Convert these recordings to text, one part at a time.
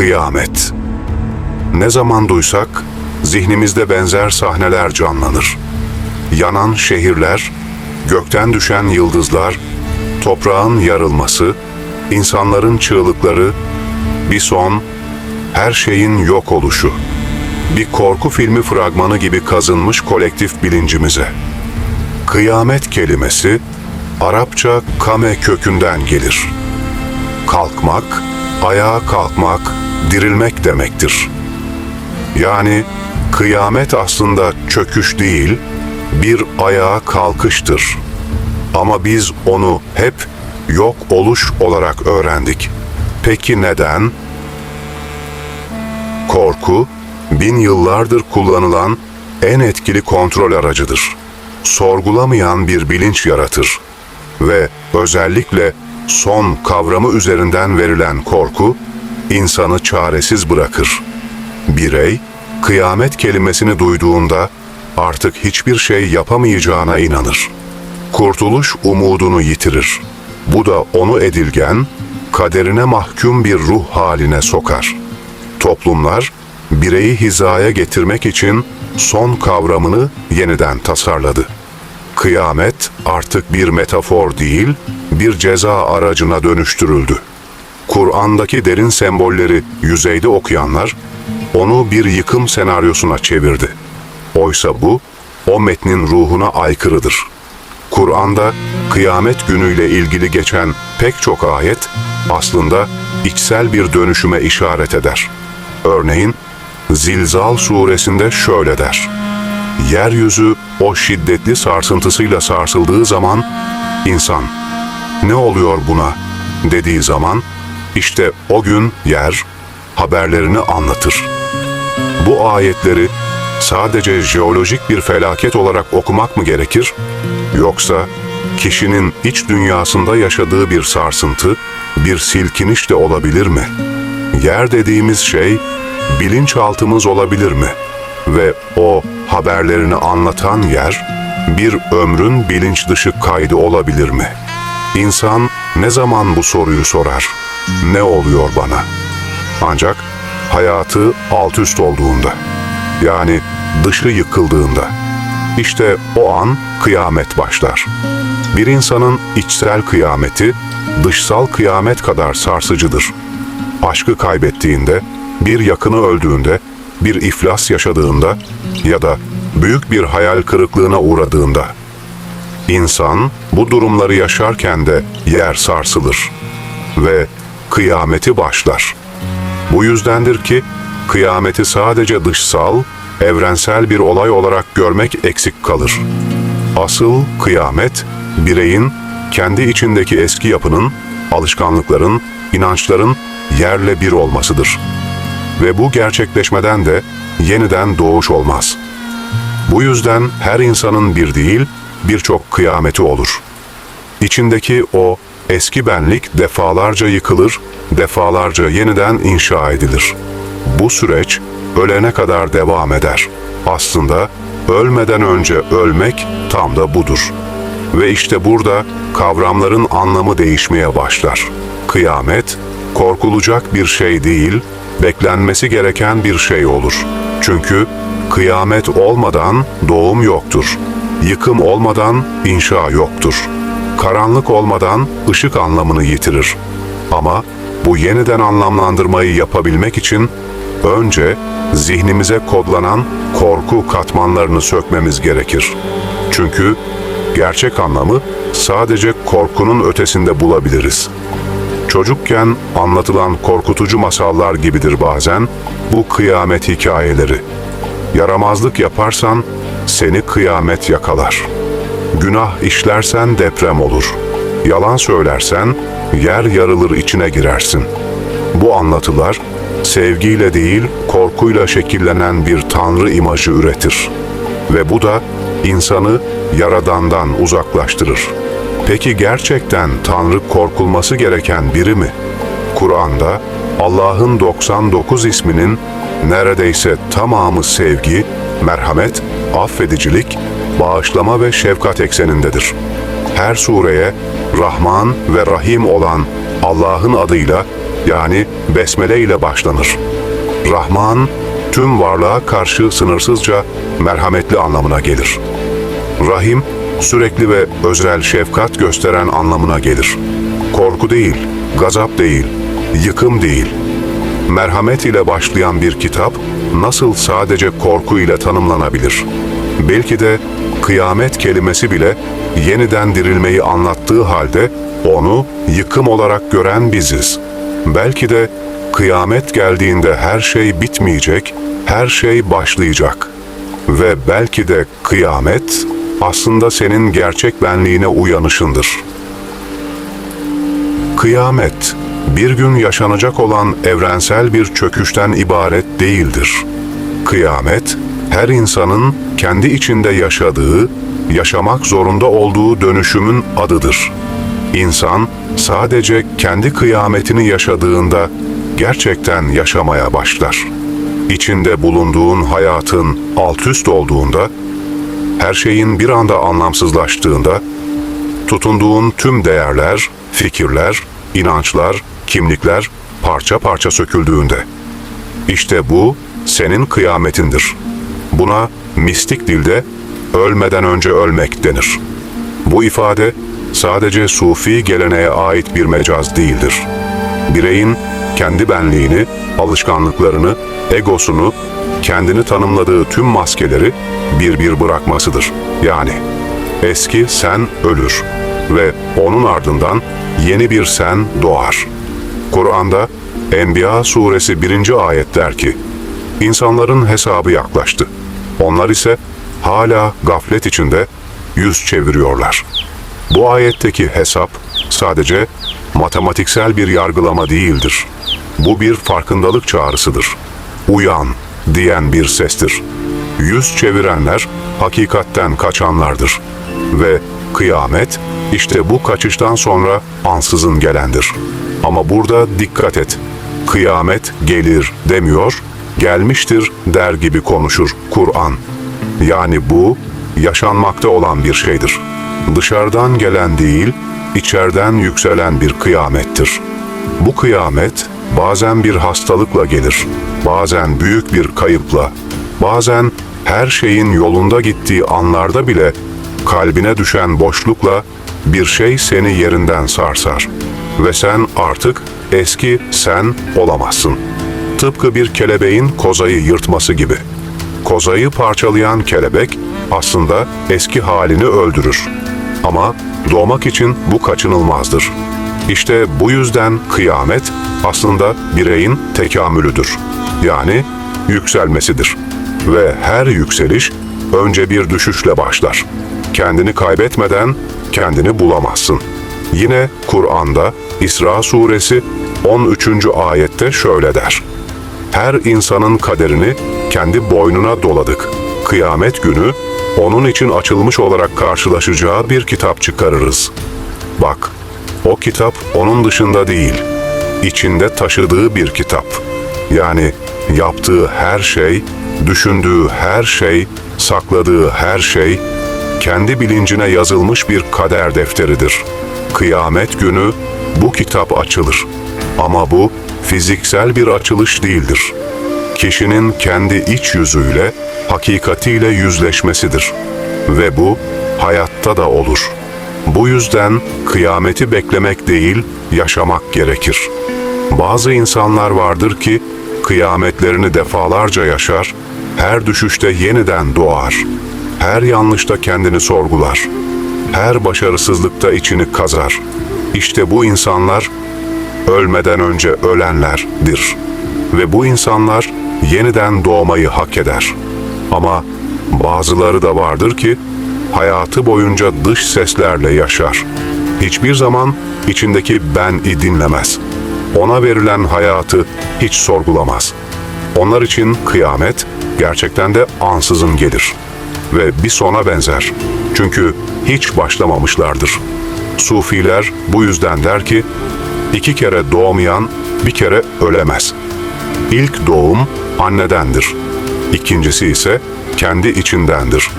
Kıyamet. Ne zaman duysak zihnimizde benzer sahneler canlanır. Yanan şehirler, gökten düşen yıldızlar, toprağın yarılması, insanların çığlıkları, bir son, her şeyin yok oluşu. Bir korku filmi fragmanı gibi kazınmış kolektif bilincimize. Kıyamet kelimesi Arapça kame kökünden gelir. Kalkmak, ayağa kalkmak, dirilmek demektir. Yani kıyamet aslında çöküş değil, bir ayağa kalkıştır. Ama biz onu hep yok oluş olarak öğrendik. Peki neden? Korku, bin yıllardır kullanılan en etkili kontrol aracıdır. Sorgulamayan bir bilinç yaratır ve özellikle son kavramı üzerinden verilen korku insanı çaresiz bırakır. Birey, kıyamet kelimesini duyduğunda artık hiçbir şey yapamayacağına inanır. Kurtuluş umudunu yitirir. Bu da onu edilgen, kaderine mahkum bir ruh haline sokar. Toplumlar, bireyi hizaya getirmek için son kavramını yeniden tasarladı. Kıyamet artık bir metafor değil, bir ceza aracına dönüştürüldü. Kur'an'daki derin sembolleri yüzeyde okuyanlar, onu bir yıkım senaryosuna çevirdi. Oysa bu, o metnin ruhuna aykırıdır. Kur'an'da kıyamet günüyle ilgili geçen pek çok ayet aslında içsel bir dönüşüme işaret eder. Örneğin Zilzal suresinde şöyle der. Yeryüzü o şiddetli sarsıntısıyla sarsıldığı zaman insan ne oluyor buna dediği zaman işte o gün yer haberlerini anlatır. Bu ayetleri sadece jeolojik bir felaket olarak okumak mı gerekir? Yoksa kişinin iç dünyasında yaşadığı bir sarsıntı, bir silkiniş de olabilir mi? Yer dediğimiz şey bilinçaltımız olabilir mi? Ve o haberlerini anlatan yer bir ömrün bilinç dışı kaydı olabilir mi? İnsan ne zaman bu soruyu sorar? Ne oluyor bana? Ancak hayatı alt üst olduğunda, yani dışı yıkıldığında, işte o an kıyamet başlar. Bir insanın içsel kıyameti, dışsal kıyamet kadar sarsıcıdır. Aşkı kaybettiğinde, bir yakını öldüğünde, bir iflas yaşadığında ya da büyük bir hayal kırıklığına uğradığında. İnsan bu durumları yaşarken de yer sarsılır ve kıyameti başlar. Bu yüzdendir ki kıyameti sadece dışsal, evrensel bir olay olarak görmek eksik kalır. Asıl kıyamet, bireyin kendi içindeki eski yapının, alışkanlıkların, inançların yerle bir olmasıdır. Ve bu gerçekleşmeden de yeniden doğuş olmaz. Bu yüzden her insanın bir değil, birçok kıyameti olur. İçindeki o eski benlik defalarca yıkılır, defalarca yeniden inşa edilir. Bu süreç ölene kadar devam eder. Aslında ölmeden önce ölmek tam da budur. Ve işte burada kavramların anlamı değişmeye başlar. Kıyamet, korkulacak bir şey değil, beklenmesi gereken bir şey olur. Çünkü kıyamet olmadan doğum yoktur. Yıkım olmadan inşa yoktur. Karanlık olmadan ışık anlamını yitirir. Ama bu yeniden anlamlandırmayı yapabilmek için önce zihnimize kodlanan korku katmanlarını sökmemiz gerekir. Çünkü gerçek anlamı sadece korkunun ötesinde bulabiliriz. Çocukken anlatılan korkutucu masallar gibidir bazen bu kıyamet hikayeleri. Yaramazlık yaparsan seni kıyamet yakalar. Günah işlersen deprem olur. Yalan söylersen yer yarılır içine girersin. Bu anlatılar sevgiyle değil korkuyla şekillenen bir tanrı imajı üretir. Ve bu da insanı yaradandan uzaklaştırır. Peki gerçekten Tanrı korkulması gereken biri mi? Kur'an'da Allah'ın 99 isminin neredeyse tamamı sevgi, merhamet, affedicilik, bağışlama ve şefkat eksenindedir. Her sureye Rahman ve Rahim olan Allah'ın adıyla yani besmele ile başlanır. Rahman, tüm varlığa karşı sınırsızca merhametli anlamına gelir. Rahim, sürekli ve özel şefkat gösteren anlamına gelir. Korku değil, gazap değil, yıkım değil. Merhamet ile başlayan bir kitap nasıl sadece korku ile tanımlanabilir? Belki de kıyamet kelimesi bile yeniden dirilmeyi anlattığı halde onu yıkım olarak gören biziz. Belki de kıyamet geldiğinde her şey bitmeyecek, her şey başlayacak. Ve belki de kıyamet aslında senin gerçek benliğine uyanışındır. Kıyamet, bir gün yaşanacak olan evrensel bir çöküşten ibaret değildir. Kıyamet, her insanın kendi içinde yaşadığı, yaşamak zorunda olduğu dönüşümün adıdır. İnsan sadece kendi kıyametini yaşadığında gerçekten yaşamaya başlar. İçinde bulunduğun hayatın alt üst olduğunda, her şeyin bir anda anlamsızlaştığında, tutunduğun tüm değerler, fikirler, inançlar, kimlikler parça parça söküldüğünde. İşte bu senin kıyametindir. Buna mistik dilde ölmeden önce ölmek denir. Bu ifade sadece sufi geleneğe ait bir mecaz değildir. Bireyin kendi benliğini, alışkanlıklarını, egosunu, kendini tanımladığı tüm maskeleri bir bir bırakmasıdır. Yani eski sen ölür ve onun ardından yeni bir sen doğar. Kur'an'da Enbiya suresi 1. ayet der ki, İnsanların hesabı yaklaştı. Onlar ise hala gaflet içinde yüz çeviriyorlar. Bu ayetteki hesap sadece matematiksel bir yargılama değildir. Bu bir farkındalık çağrısıdır. Uyan diyen bir sestir. Yüz çevirenler hakikatten kaçanlardır. Ve kıyamet işte bu kaçıştan sonra ansızın gelendir. Ama burada dikkat et. Kıyamet gelir demiyor, gelmiştir der gibi konuşur Kur'an. Yani bu yaşanmakta olan bir şeydir. Dışarıdan gelen değil, içeriden yükselen bir kıyamettir. Bu kıyamet bazen bir hastalıkla gelir, bazen büyük bir kayıpla, bazen her şeyin yolunda gittiği anlarda bile kalbine düşen boşlukla bir şey seni yerinden sarsar ve sen artık eski sen olamazsın. Tıpkı bir kelebeğin kozayı yırtması gibi. Kozayı parçalayan kelebek aslında eski halini öldürür. Ama doğmak için bu kaçınılmazdır. İşte bu yüzden kıyamet aslında bireyin tekamülüdür. Yani yükselmesidir. Ve her yükseliş önce bir düşüşle başlar. Kendini kaybetmeden kendini bulamazsın. Yine Kur'an'da İsra suresi 13. ayette şöyle der. Her insanın kaderini kendi boynuna doladık. Kıyamet günü onun için açılmış olarak karşılaşacağı bir kitap çıkarırız. Bak, o kitap onun dışında değil, içinde taşıdığı bir kitap. Yani yaptığı her şey, düşündüğü her şey, sakladığı her şey, kendi bilincine yazılmış bir kader defteridir. Kıyamet günü bu kitap açılır. Ama bu fiziksel bir açılış değildir. Kişinin kendi iç yüzüyle, hakikatiyle yüzleşmesidir. Ve bu hayatta da olur. Bu yüzden kıyameti beklemek değil, yaşamak gerekir. Bazı insanlar vardır ki kıyametlerini defalarca yaşar, her düşüşte yeniden doğar. Her yanlışta kendini sorgular. Her başarısızlıkta içini kazar. İşte bu insanlar ölmeden önce ölenlerdir. Ve bu insanlar yeniden doğmayı hak eder. Ama bazıları da vardır ki hayatı boyunca dış seslerle yaşar. Hiçbir zaman içindeki ben'i dinlemez. Ona verilen hayatı hiç sorgulamaz. Onlar için kıyamet gerçekten de ansızın gelir ve bir sona benzer. Çünkü hiç başlamamışlardır. Sufiler bu yüzden der ki, iki kere doğmayan bir kere ölemez. İlk doğum annedendir. İkincisi ise kendi içindendir.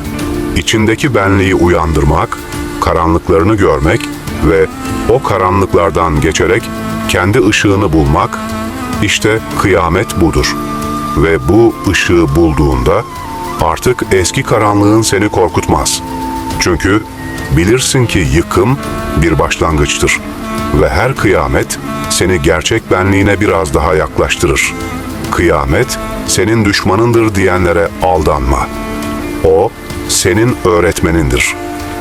İçindeki benliği uyandırmak, karanlıklarını görmek ve o karanlıklardan geçerek kendi ışığını bulmak, işte kıyamet budur. Ve bu ışığı bulduğunda artık eski karanlığın seni korkutmaz. Çünkü bilirsin ki yıkım bir başlangıçtır ve her kıyamet seni gerçek benliğine biraz daha yaklaştırır. Kıyamet senin düşmanındır diyenlere aldanma. O senin öğretmenindir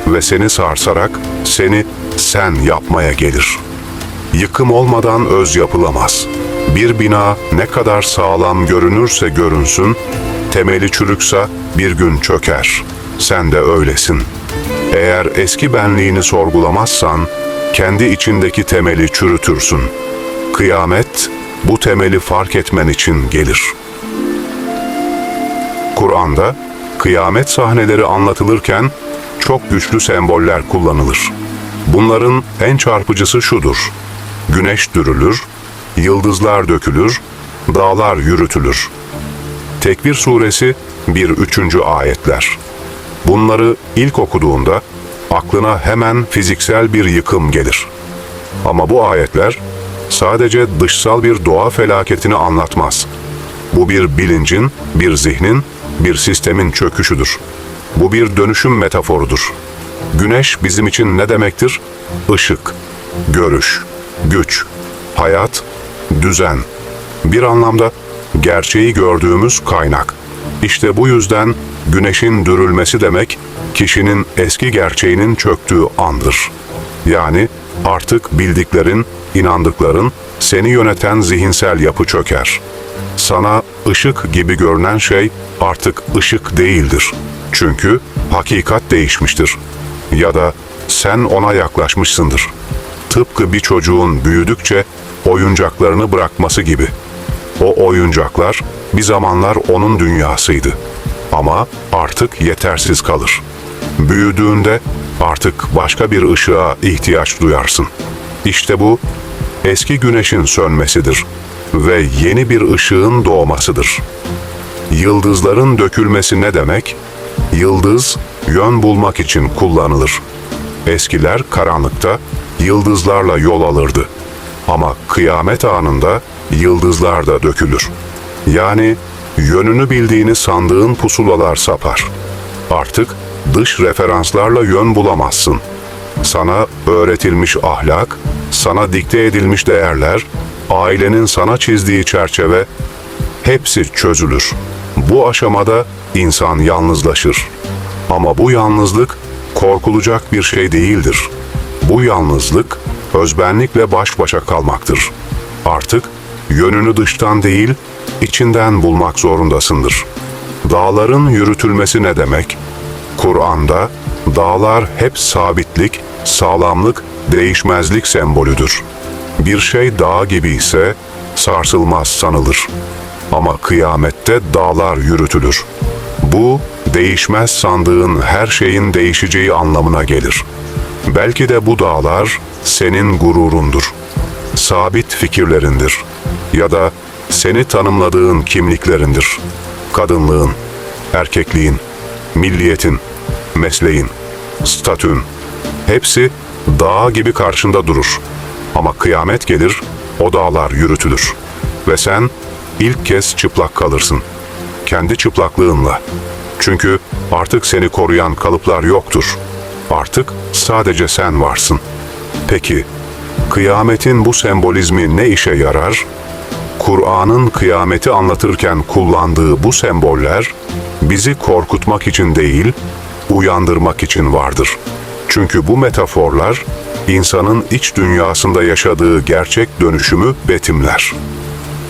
ve seni sarsarak seni sen yapmaya gelir. Yıkım olmadan öz yapılamaz. Bir bina ne kadar sağlam görünürse görünsün, temeli çürükse bir gün çöker. Sen de öylesin. Eğer eski benliğini sorgulamazsan, kendi içindeki temeli çürütürsün. Kıyamet, bu temeli fark etmen için gelir.'' Kur'an'da kıyamet sahneleri anlatılırken çok güçlü semboller kullanılır. Bunların en çarpıcısı şudur. Güneş dürülür, yıldızlar dökülür, dağlar yürütülür. Tekvir suresi 1-3. ayetler. Bunları ilk okuduğunda aklına hemen fiziksel bir yıkım gelir. Ama bu ayetler sadece dışsal bir doğa felaketini anlatmaz. Bu bir bilincin, bir zihnin, bir sistemin çöküşüdür. Bu bir dönüşüm metaforudur. Güneş bizim için ne demektir? Işık, görüş, güç, hayat, düzen. Bir anlamda gerçeği gördüğümüz kaynak. İşte bu yüzden güneşin dürülmesi demek kişinin eski gerçeğinin çöktüğü andır. Yani artık bildiklerin, inandıkların seni yöneten zihinsel yapı çöker. Sana ışık gibi görünen şey artık ışık değildir. Çünkü hakikat değişmiştir. Ya da sen ona yaklaşmışsındır. Tıpkı bir çocuğun büyüdükçe oyuncaklarını bırakması gibi. O oyuncaklar bir zamanlar onun dünyasıydı. Ama artık yetersiz kalır. Büyüdüğünde artık başka bir ışığa ihtiyaç duyarsın. İşte bu eski güneşin sönmesidir ve yeni bir ışığın doğmasıdır. Yıldızların dökülmesi ne demek? Yıldız yön bulmak için kullanılır. Eskiler karanlıkta yıldızlarla yol alırdı. Ama kıyamet anında yıldızlar da dökülür. Yani yönünü bildiğini sandığın pusulalar sapar. Artık dış referanslarla yön bulamazsın. Sana öğretilmiş ahlak, sana dikte edilmiş değerler, ailenin sana çizdiği çerçeve hepsi çözülür. Bu aşamada insan yalnızlaşır. Ama bu yalnızlık korkulacak bir şey değildir. Bu yalnızlık özbenlikle baş başa kalmaktır. Artık yönünü dıştan değil, içinden bulmak zorundasındır. Dağların yürütülmesi ne demek? Kur'an'da dağlar hep sabitlik, sağlamlık, değişmezlik sembolüdür. Bir şey dağ gibi ise sarsılmaz sanılır. Ama kıyamette dağlar yürütülür. Bu değişmez sandığın her şeyin değişeceği anlamına gelir. Belki de bu dağlar senin gururundur. Sabit fikirlerindir. Ya da seni tanımladığın kimliklerindir. Kadınlığın, erkekliğin, milliyetin, mesleğin, statün, hepsi dağ gibi karşında durur. Ama kıyamet gelir, o dağlar yürütülür. Ve sen ilk kez çıplak kalırsın. Kendi çıplaklığınla. Çünkü artık seni koruyan kalıplar yoktur. Artık sadece sen varsın. Peki, kıyametin bu sembolizmi ne işe yarar? Kur'an'ın kıyameti anlatırken kullandığı bu semboller bizi korkutmak için değil, uyandırmak için vardır. Çünkü bu metaforlar insanın iç dünyasında yaşadığı gerçek dönüşümü betimler.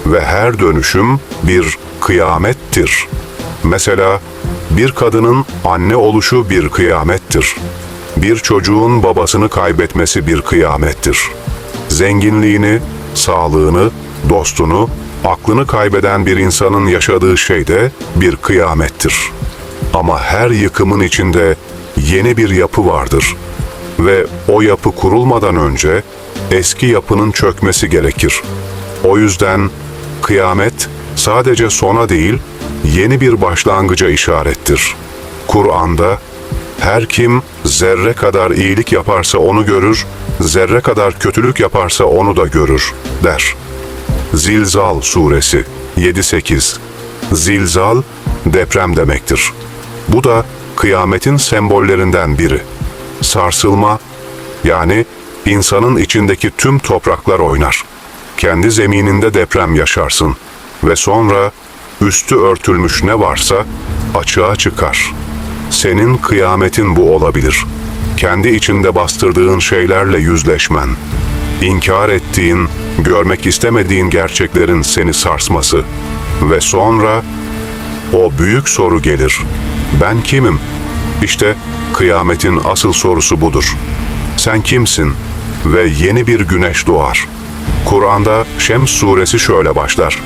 Ve her dönüşüm bir kıyamettir. Mesela bir kadının anne oluşu bir kıyamettir. Bir çocuğun babasını kaybetmesi bir kıyamettir. Zenginliğini, sağlığını, dostunu, aklını kaybeden bir insanın yaşadığı şey de bir kıyamettir. Ama her yıkımın içinde yeni bir yapı vardır ve o yapı kurulmadan önce eski yapının çökmesi gerekir. O yüzden kıyamet sadece sona değil, yeni bir başlangıca işarettir. Kur'an'da Her kim zerre kadar iyilik yaparsa onu görür, zerre kadar kötülük yaparsa onu da görür, der. Zilzal Suresi 7-8 Zilzal, deprem demektir. Bu da kıyametin sembollerinden biri. Sarsılma, yani insanın içindeki tüm topraklar oynar. Kendi zemininde deprem yaşarsın ve sonra üstü örtülmüş ne varsa açığa çıkar. Senin kıyametin bu olabilir. Kendi içinde bastırdığın şeylerle yüzleşmen, inkar ettiğin, görmek istemediğin gerçeklerin seni sarsması ve sonra o büyük soru gelir. Ben kimim? İşte kıyametin asıl sorusu budur. Sen kimsin? Ve yeni bir güneş doğar. Kur'an'da Şems suresi şöyle başlar.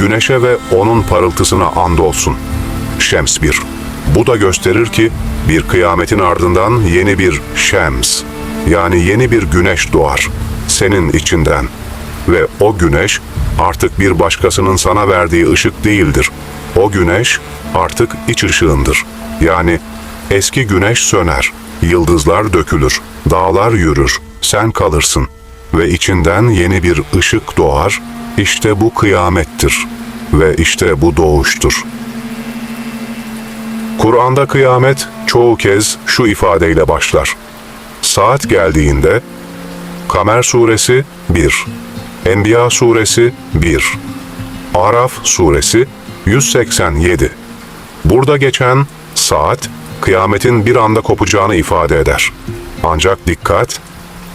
Güneşe ve onun parıltısına andolsun. Şems 1. Bu da gösterir ki bir kıyametin ardından yeni bir Şems yani yeni bir güneş doğar senin içinden ve o güneş artık bir başkasının sana verdiği ışık değildir. O güneş artık iç ışığındır. Yani eski güneş söner, yıldızlar dökülür, dağlar yürür, sen kalırsın ve içinden yeni bir ışık doğar. İşte bu kıyamettir ve işte bu doğuştur. Kur'an'da kıyamet çoğu kez şu ifadeyle başlar. Saat geldiğinde Kamer suresi 1, Enbiya suresi 1, Araf suresi 187. Burada geçen saat kıyametin bir anda kopacağını ifade eder. Ancak dikkat,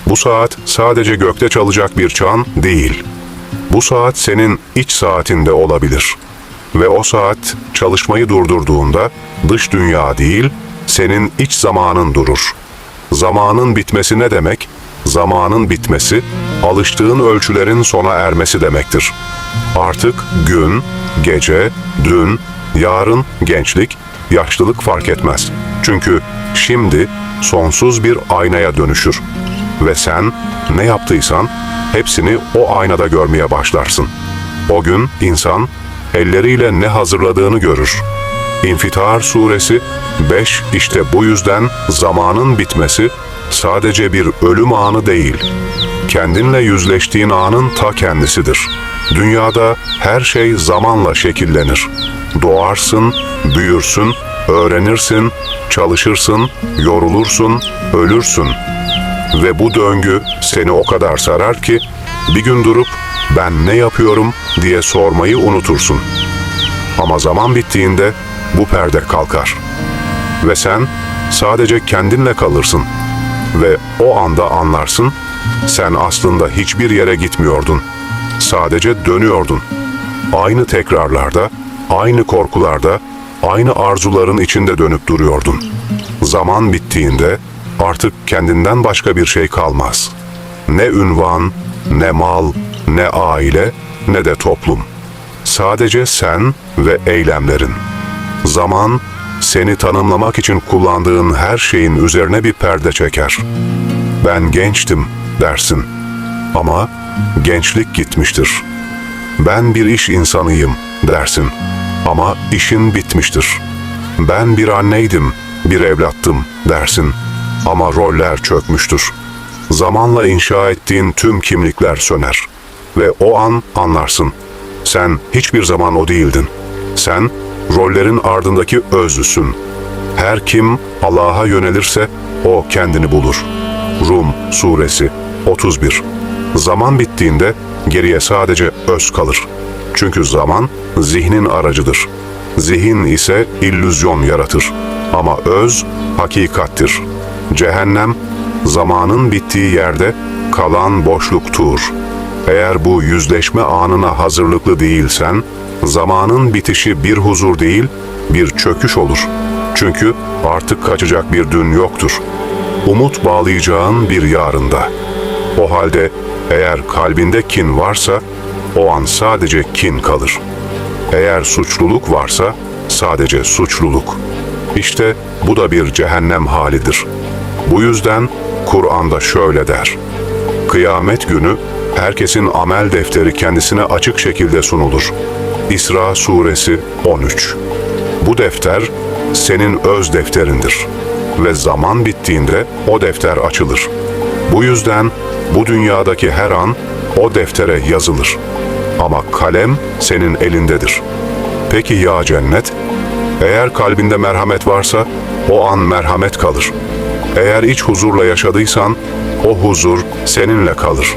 bu saat sadece gökte çalacak bir çan değil. Bu saat senin iç saatinde olabilir. Ve o saat çalışmayı durdurduğunda dış dünya değil, senin iç zamanın durur. Zamanın bitmesi ne demek? Zamanın bitmesi, alıştığın ölçülerin sona ermesi demektir. Artık gün, gece, dün, yarın, gençlik, yaşlılık fark etmez. Çünkü şimdi sonsuz bir aynaya dönüşür. Ve sen ne yaptıysan hepsini o aynada görmeye başlarsın. O gün insan elleriyle ne hazırladığını görür. İnfitar suresi 5 işte bu yüzden zamanın bitmesi sadece bir ölüm anı değil, kendinle yüzleştiğin anın ta kendisidir. Dünyada her şey zamanla şekillenir. Doğarsın, büyürsün, öğrenirsin, çalışırsın, yorulursun, ölürsün. Ve bu döngü seni o kadar sarar ki bir gün durup ben ne yapıyorum diye sormayı unutursun. Ama zaman bittiğinde bu perde kalkar. Ve sen sadece kendinle kalırsın. Ve o anda anlarsın, sen aslında hiçbir yere gitmiyordun. Sadece dönüyordun. Aynı tekrarlarda, aynı korkularda, aynı arzuların içinde dönüp duruyordun. Zaman bittiğinde artık kendinden başka bir şey kalmaz. Ne ünvan, ne mal, ne aile, ne de toplum. Sadece sen ve eylemlerin. Zaman, seni tanımlamak için kullandığın her şeyin üzerine bir perde çeker. Ben gençtim dersin. Ama gençlik gitmiştir. Ben bir iş insanıyım dersin. Ama işin bitmiştir. Ben bir anneydim, bir evlattım dersin. Ama roller çökmüştür. Zamanla inşa ettiğin tüm kimlikler söner. Ve o an anlarsın. Sen hiçbir zaman o değildin. Sen rollerin ardındaki özlüsün. Her kim Allah'a yönelirse o kendini bulur. Rum Suresi 31 Zaman bittiğinde geriye sadece öz kalır. Çünkü zaman zihnin aracıdır. Zihin ise illüzyon yaratır. Ama öz hakikattir. Cehennem zamanın bittiği yerde kalan boşluktur. Eğer bu yüzleşme anına hazırlıklı değilsen, zamanın bitişi bir huzur değil, bir çöküş olur. Çünkü artık kaçacak bir dün yoktur. Umut bağlayacağın bir yarında. O halde eğer kalbinde kin varsa, o an sadece kin kalır. Eğer suçluluk varsa, sadece suçluluk. İşte bu da bir cehennem halidir. Bu yüzden Kur'an'da şöyle der. Kıyamet günü herkesin amel defteri kendisine açık şekilde sunulur. İsra suresi 13 Bu defter senin öz defterindir. ve zaman bittiğinde o defter açılır. Bu yüzden bu dünyadaki her an o deftere yazılır. Ama kalem senin elindedir. Peki ya cennet? Eğer kalbinde merhamet varsa o an merhamet kalır. Eğer iç huzurla yaşadıysan o huzur seninle kalır.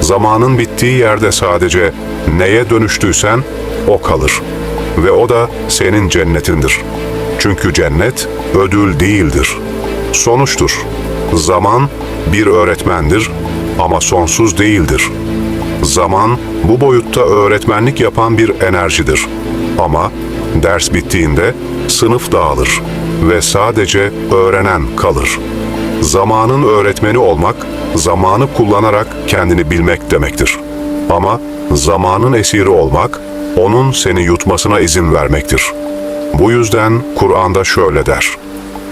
Zamanın bittiği yerde sadece neye dönüştüysen o kalır. Ve o da senin cennetindir. Çünkü cennet ödül değildir. Sonuçtur. Zaman bir öğretmendir ama sonsuz değildir. Zaman bu boyutta öğretmenlik yapan bir enerjidir. Ama ders bittiğinde sınıf dağılır ve sadece öğrenen kalır. Zamanın öğretmeni olmak, zamanı kullanarak kendini bilmek demektir. Ama zamanın esiri olmak, onun seni yutmasına izin vermektir. Bu yüzden Kur'an'da şöyle der.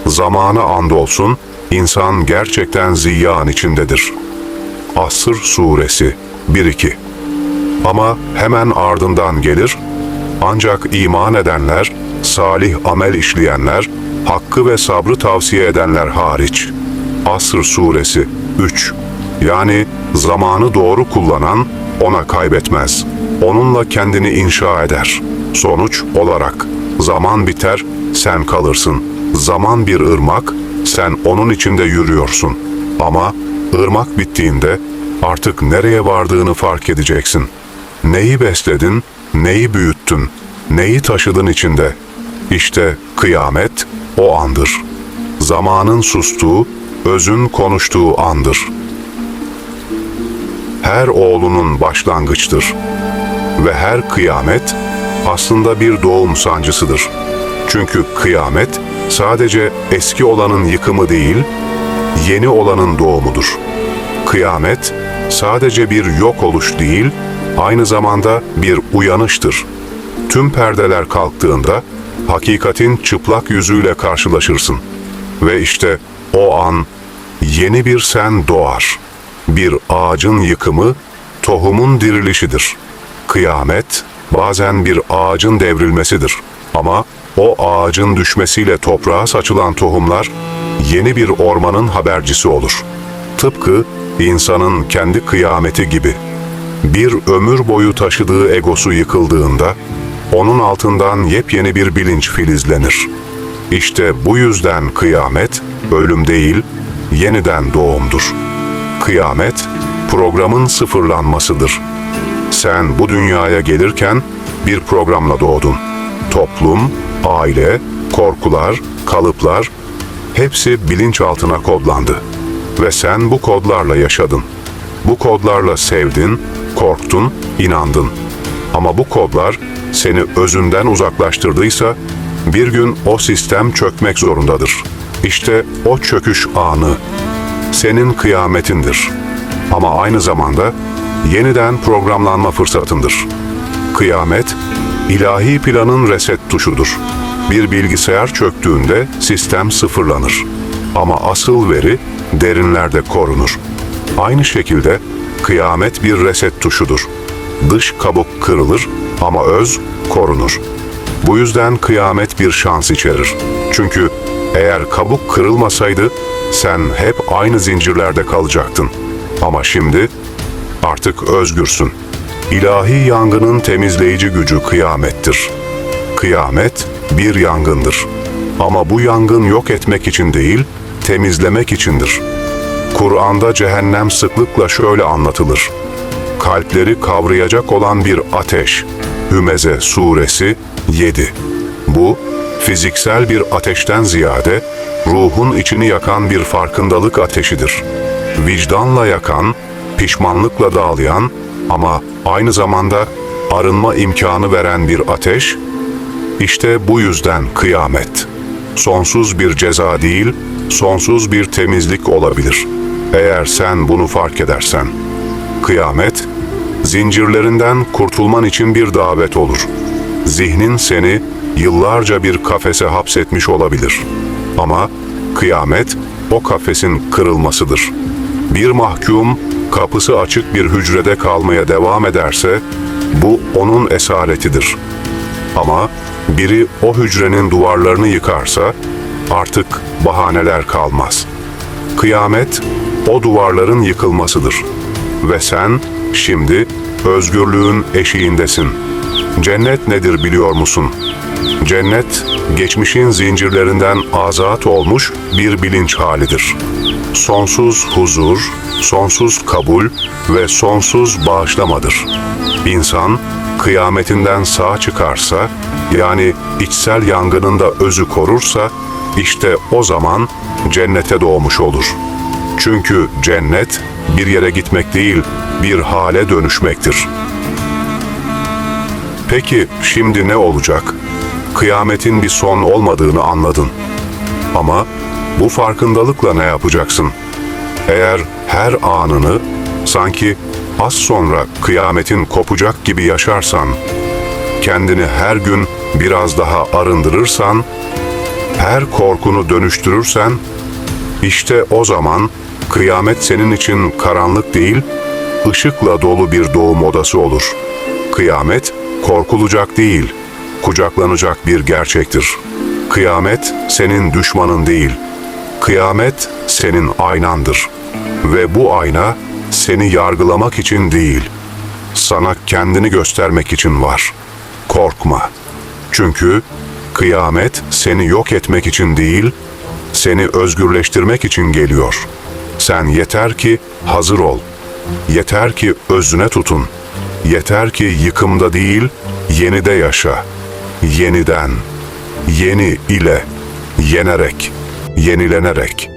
Zamanı andolsun, insan gerçekten ziyan içindedir. Asr Suresi 1-2 Ama hemen ardından gelir, ancak iman edenler, salih amel işleyenler, hakkı ve sabrı tavsiye edenler hariç. Asr Suresi 3 Yani zamanı doğru kullanan ona kaybetmez. Onunla kendini inşa eder. Sonuç olarak zaman biter, sen kalırsın. Zaman bir ırmak, sen onun içinde yürüyorsun. Ama ırmak bittiğinde artık nereye vardığını fark edeceksin. Neyi besledin, neyi büyüttün, neyi taşıdın içinde. İşte kıyamet o andır. Zamanın sustuğu, özün konuştuğu andır. Her oğlunun başlangıçtır. Ve her kıyamet aslında bir doğum sancısıdır. Çünkü kıyamet sadece eski olanın yıkımı değil, yeni olanın doğumudur. Kıyamet sadece bir yok oluş değil, aynı zamanda bir uyanıştır. Tüm perdeler kalktığında hakikatin çıplak yüzüyle karşılaşırsın. Ve işte o an yeni bir sen doğar. Bir ağacın yıkımı, tohumun dirilişidir. Kıyamet bazen bir ağacın devrilmesidir. Ama o ağacın düşmesiyle toprağa saçılan tohumlar yeni bir ormanın habercisi olur. Tıpkı insanın kendi kıyameti gibi. Bir ömür boyu taşıdığı egosu yıkıldığında onun altından yepyeni bir bilinç filizlenir. İşte bu yüzden kıyamet ölüm değil, yeniden doğumdur. Kıyamet programın sıfırlanmasıdır. Sen bu dünyaya gelirken bir programla doğdun. Toplum, aile, korkular, kalıplar hepsi bilinçaltına kodlandı. Ve sen bu kodlarla yaşadın. Bu kodlarla sevdin, korktun, inandın. Ama bu kodlar seni özünden uzaklaştırdıysa bir gün o sistem çökmek zorundadır. İşte o çöküş anı senin kıyametindir. Ama aynı zamanda yeniden programlanma fırsatındır. Kıyamet, ilahi planın reset tuşudur. Bir bilgisayar çöktüğünde sistem sıfırlanır. Ama asıl veri derinlerde korunur. Aynı şekilde kıyamet bir reset tuşudur. Dış kabuk kırılır ama öz korunur. Bu yüzden kıyamet bir şans içerir. Çünkü eğer kabuk kırılmasaydı sen hep aynı zincirlerde kalacaktın. Ama şimdi artık özgürsün. İlahi yangının temizleyici gücü kıyamettir. Kıyamet bir yangındır. Ama bu yangın yok etmek için değil, temizlemek içindir. Kur'an'da cehennem sıklıkla şöyle anlatılır. Kalpleri kavrayacak olan bir ateş. Hümeze suresi 7. Bu, fiziksel bir ateşten ziyade ruhun içini yakan bir farkındalık ateşidir. Vicdanla yakan, pişmanlıkla dağlayan ama aynı zamanda arınma imkanı veren bir ateş, işte bu yüzden kıyamet. Sonsuz bir ceza değil, sonsuz bir temizlik olabilir. Eğer sen bunu fark edersen. Kıyamet, zincirlerinden kurtulman için bir davet olur. Zihnin seni yıllarca bir kafese hapsetmiş olabilir. Ama kıyamet o kafesin kırılmasıdır. Bir mahkum kapısı açık bir hücrede kalmaya devam ederse bu onun esaretidir. Ama biri o hücrenin duvarlarını yıkarsa artık bahaneler kalmaz. Kıyamet o duvarların yıkılmasıdır. Ve sen şimdi özgürlüğün eşiğindesin. Cennet nedir biliyor musun? Cennet, geçmişin zincirlerinden azat olmuş bir bilinç halidir. Sonsuz huzur, sonsuz kabul ve sonsuz bağışlamadır. İnsan, kıyametinden sağ çıkarsa, yani içsel yangınında özü korursa, işte o zaman cennete doğmuş olur. Çünkü cennet bir yere gitmek değil, bir hale dönüşmektir. Peki şimdi ne olacak? Kıyametin bir son olmadığını anladın. Ama bu farkındalıkla ne yapacaksın? Eğer her anını sanki az sonra kıyametin kopacak gibi yaşarsan, kendini her gün biraz daha arındırırsan, her korkunu dönüştürürsen, işte o zaman kıyamet senin için karanlık değil, ışıkla dolu bir doğum odası olur. Kıyamet korkulacak değil, kucaklanacak bir gerçektir. Kıyamet senin düşmanın değil, kıyamet senin aynandır. Ve bu ayna seni yargılamak için değil, sana kendini göstermek için var. Korkma. Çünkü kıyamet seni yok etmek için değil, seni özgürleştirmek için geliyor. Sen yeter ki hazır ol. Yeter ki özüne tutun. Yeter ki yıkımda değil, yenide yaşa. Yeniden, yeni ile, yenerek, yenilenerek.